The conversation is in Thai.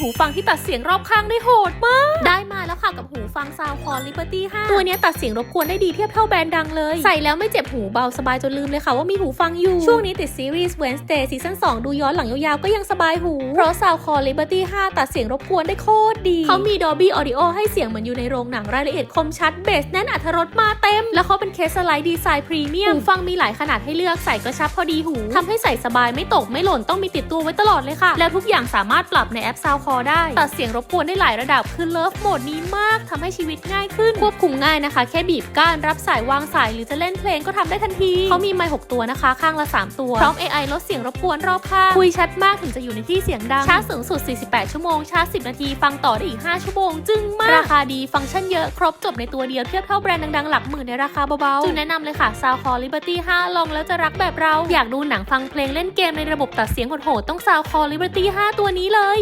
หูฟังที่ตัดเสียงรอบข้างได้โหดมาก ได้มาแล้วค่ะกับหูฟัง Soundcore Liberty 5ตัวเนี้ยตัดเสียงรบกวนได้ดีเทียบเท่าแบรนด์ดังเลย ใส่แล้วไม่เจ็บหูเบาสบายจนลืมเลยค่ะว่ามีหูฟังอยู่ ช่วงนี้ติดซีรีส์ Wednesday ซีซั่น2ดูย้อนหลังยาวๆ ก็ยังสบายหู เพราะ Soundcore Liberty 5ตัดเสียงรบกวนได้โคตรดี เขามี Dolby Audio ให้เสียงเหมือนอยู่ในโรงหนังรายละเอียดคมชัดเบสแน่นอัธรสมาเต็ม แล้วเขาเป็นเคสสไลด์ดีไซน์พรีเมียมหูฟังมีหลายขนาดให้เลือกใส่กระชับพอดีหูทำให้ใส่สบายไม่ตกไม่หล่นต้องมีติดตัวไว้ตลอดเลยค่ะ แล้วทุกอย่างสามารถปรับในแอป Soundcore ได้ ตัดเสียงรบกวนได้หลายระดับ คือเลิฟโหมดนี้มากทำให้ชีวิตง่ายขึ้น ควบคุมง่ายนะคะ แค่บีบก้านรับสายวางสายหรือจะเล่นเพลงก็ทำได้ทันที เขามีไมค์6ตัวนะคะ ข้างละ 3 ตัว พร้อม AI ลดเสียงรบกวนรอบข้าง คุยชัดมากถึงจะอยู่ในที่เสียงดัง ชาร์จสูงสุด 48 ชั่วโมง ชาร์จ 10 นาที ฟังต่อได้อีก 5 ชั่วโมง จึงมาก ราคาดี ฟังก์ชันเยอะ ครบจบในตัวเดียว เทียบเท่าแบรนด์ดังๆ หลักหมื่นในราคาเบาๆจูนแนะนำเลยค่ะ Soundcore Liberty 5 ลองแล้วจะรักแบบเรา อยากดูหนังฟังเพลงเล่นเกมในระบบตัดเสียงโหดๆต้อง Soundcore Liberty 5 ตัวนี้เลย